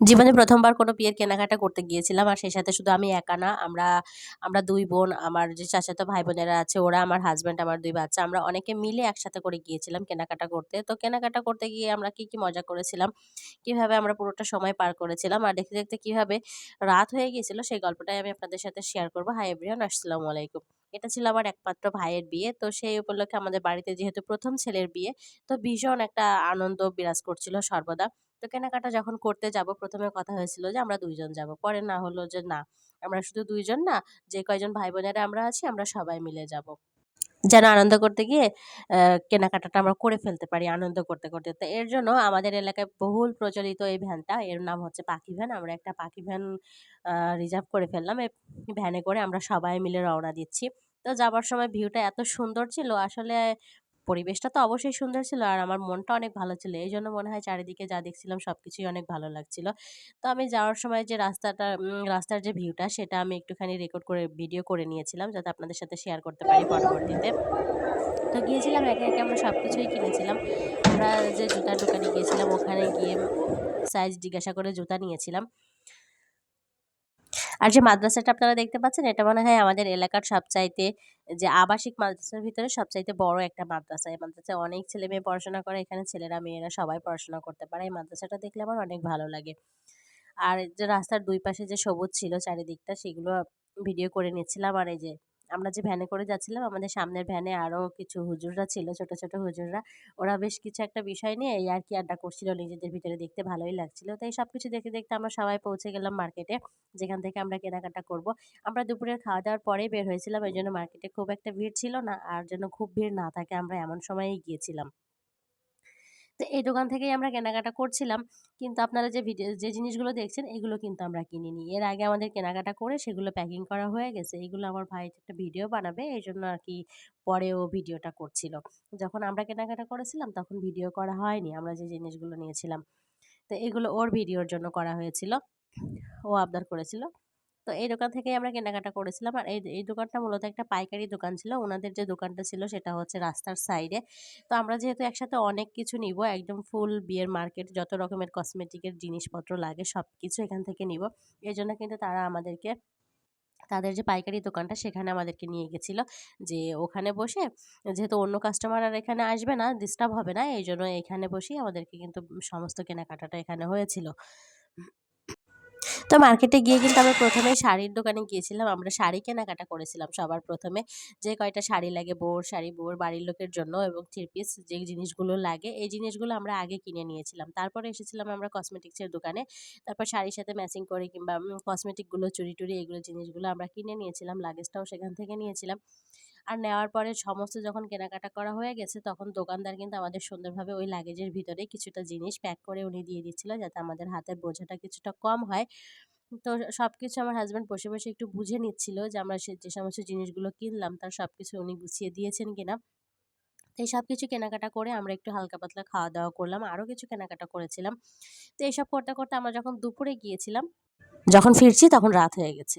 জীবনে প্রথমবার কোনো বিয়ের কেনাকাটা করতে গিয়েছিলাম, আর সেই সাথে শুধু আমি একা না, আমরা আমরা দুই বোন, আমার যে চাচাতো ভাই বোনেরা আছে, ওরা আমার হাজব্যান্ড আমার দুই বাচ্চা, আমরা অনেকে মিলে একসাথে করে গিয়েছিলাম কেনাকাটা করতে। তো কেনাকাটা করতে গিয়ে আমরা কি কি মজা করেছিলাম? কীভাবে আমরা পুরোটা সময় পার করেছিলাম? আর দেখতে দেখতে কীভাবে রাত হয়ে গিয়েছিল, সেই গল্পটাই আমি আপনাদের সাথে শেয়ার করব। হাই এভরিওয়ান আসসালামু আলাইকুম। এটা ছিল আমার একমাত্র ভাইয়ের বিয়ে। তো সেই উপলক্ষে আমাদের বাড়িতে যেহেতু প্রথম ছেলের বিয়ে, তো ভীষণ একটা আনন্দ বিরাজ করছিল সর্বদা। তো কেনাকাটা যখন করতে যাব, প্রথমে কথা হয়েছিল যে আমরা দুইজন যাব। পরে না হলো যে না, আমরা শুধু দুইজন না, যে কয়জন ভাই বোনেরা আমরা আছি, আমরা সবাই মিলে যাব। যেন আনন্দ করতে গিয়ে কেনাকাটাটা আমরা করে ফেলতে পারি আনন্দ করতে করতে। তো এর জন্য আমাদের এলাকায় বহুল প্রচলিত এই ভ্যানটা। এর নাম হচ্ছে পাখি ভ্যান। আমরা একটা পাখি ভ্যান রিজার্ভ করে ফেললাম। এই ভ্যানে করে আমরা সবাই মিলে রওনা দিচ্ছি। তো যাবার সময় ভিউটা এত সুন্দর ছিল। আসলে পরিবেশটা তো অবশ্যই সুন্দর ছিল আর আমার মনটা অনেক ভালো ছিল। এই জন্য মনে হয় চারিদিকে যা দেখছিলাম সব কিছুই অনেক ভালো লাগছিল। তো আমি যাওয়ার সময় যে রাস্তাটা রাস্তার যে ভিউটা সেটা আমি একটুখানি রেকর্ড করে ভিডিও করে নিয়েছিলাম যাতে আপনাদের সাথে শেয়ার করতে পারি পরবর্তীতে। তো গিয়েছিলাম একে একে আমরা সব কিছুই কিনেছিলাম। আমরা যে জুতার দোকানে গিয়েছিলাম ওখানে গিয়ে সাইজ জিজ্ঞাসা করে জুতা নিয়েছিলাম। আর যে মাদ্রাসাটা আপনারা দেখতে পাচ্ছেন এটা মনে হয় আমাদের এলাকার সবচাইতে যে আবাসিক মাদ্রাসার ভিতরে সবচাইতে বড় একটা মাদ্রাসা। এই মাদ্রাসায় অনেক ছেলে মেয়ে পড়াশোনা করে, এখানে ছেলেরা, মেয়েরা সবাই পড়াশোনা করতে পারে। এই মাদ্রাসাটা দেখলে আমার অনেক ভালো লাগে। আর যে রাস্তার দুই পাশে যে সবুজ ছিল চারিদিকটা, সেগুলো ভিডিও করে নিয়েছিলাম। আর এই যে আমরা যে ভ্যানে করে যাচ্ছিলাম, আমাদের সামনের ভ্যানে আরও কিছু হুজুররা ছিল, ছোট ছোট হুজুররা। ওরা বেশ কিছু একটা বিষয় নিয়ে এই আর কি আড্ডা করছিল, নিজেদের ভিতরে দেখতে ভালোই লাগছিল। তাই সব কিছু দেখতে দেখতে আমরা সবাই পৌঁছে গেলাম মার্কেটে, যেখান থেকে আমরা কেনাকাটা করব। আমরা দুপুরের খাওয়া দাওয়ার পরেই বের হয়েছিলাম। এই জন্য মার্কেটে খুব একটা ভিড় ছিল না, আর যেন খুব ভিড় না থাকে, আমরা এমন সময়েই গিয়েছিলাম। তো এই দোকান থেকেই আমরা কেনাকাটা করছিলাম। কিন্তু আপনারা যে ভিডিও, যে জিনিসগুলো দেখছেন, এগুলো কিন্তু আমরা কিনিনি। এর আগে আমাদের কেনাকাটা করে সেগুলো প্যাকিং করা হয়ে গেছে। এগুলো আমার ভাই একটা ভিডিও বানাবে, এই জন্য আর কি পরে ও ভিডিওটা করছিল। যখন আমরা কেনাকাটা করেছিলাম, তখন ভিডিও করা হয়নি। আমরা যে জিনিসগুলো নিয়েছিলাম, তো এগুলো ওর ভিডিওর জন্য করা হয়েছিল। ও আবদার করেছিল। তো এই দোকান থেকেই আমরা কেনাকাটা করেছিলাম। আর এই এই দোকানটা মূলত একটা পাইকারি দোকান ছিল। ওনাদের যে দোকানটা ছিল সেটা হচ্ছে রাস্তার সাইডে। তো আমরা যেহেতু একসাথে অনেক কিছু নিব, একদম ফুল বিয়ের মার্কেট, যত রকমের কসমেটিকের জিনিসপত্র লাগে সব কিছু এখান থেকে নিব। এই জন্য কিন্তু তারা আমাদেরকে, তাদের যে পাইকারি দোকানটা সেখানে আমাদেরকে নিয়ে গেছিল। যে ওখানে বসে, যেহেতু অন্য কাস্টমার আর এখানে আসবে না ডিস্টার্ব হবে না, এই জন্য এখানে বসেই আমাদেরকে কিন্তু সমস্ত কেনাকাটাটা এখানে হয়েছিল। তো মার্কেটে গিয়ে কিন্তু আমরা প্রথমে শাড়ির দোকানে গিয়েছিলাম। আমরা শাড়ি কেনাকাটা করেছিলাম সবার প্রথমে। যে কয়টা শাড়ি লাগে বউর শাড়ি বউর বাড়ির লোকের জন্য এবং থ্রি পিস যে জিনিসগুলো লাগে, এই জিনিসগুলো আমরা আগে কিনে নিয়েছিলাম। তারপরে এসেছিলাম আমরা কসমেটিক্সের দোকানে। তারপর শাড়ির সাথে ম্যাচিং করে কিংবা কসমেটিকগুলো চুরি টুরি এগুলো জিনিসগুলো আমরা কিনে নিয়েছিলাম লাগেজটাও সেখান থেকে নিয়েছিলাম। আর নেওয়ার পরে সমস্ত যখন কেনাকাটা করা হয়ে গেছে, তখন দোকানদার কিন্তু আমাদের সুন্দরভাবে ওই লাগেজের ভিতরে কিছুটা জিনিস প্যাক করে উনি দিয়ে দিচ্ছিল যাতে আমাদের হাতের বোঝাটা কিছুটা কম হয়। তো সব কিছু আমার হাজব্যান্ড বসে বসে একটু বুঝে নিচ্ছিল যে আমরা সে, যে সমস্ত জিনিসগুলো কিনলাম, তার সব কিছু উনি গুছিয়ে দিয়েছেন কিনা। তো এই সব কিছু কেনাকাটা করে আমরা একটু হালকা পাতলা খাওয়া দাওয়া করলাম, আরও কিছু কেনাকাটা করেছিলাম। তো এইসব করতে করতে আমরা যখন দুপুরে গিয়েছিলাম, যখন ফিরছি তখন রাত হয়ে গেছে।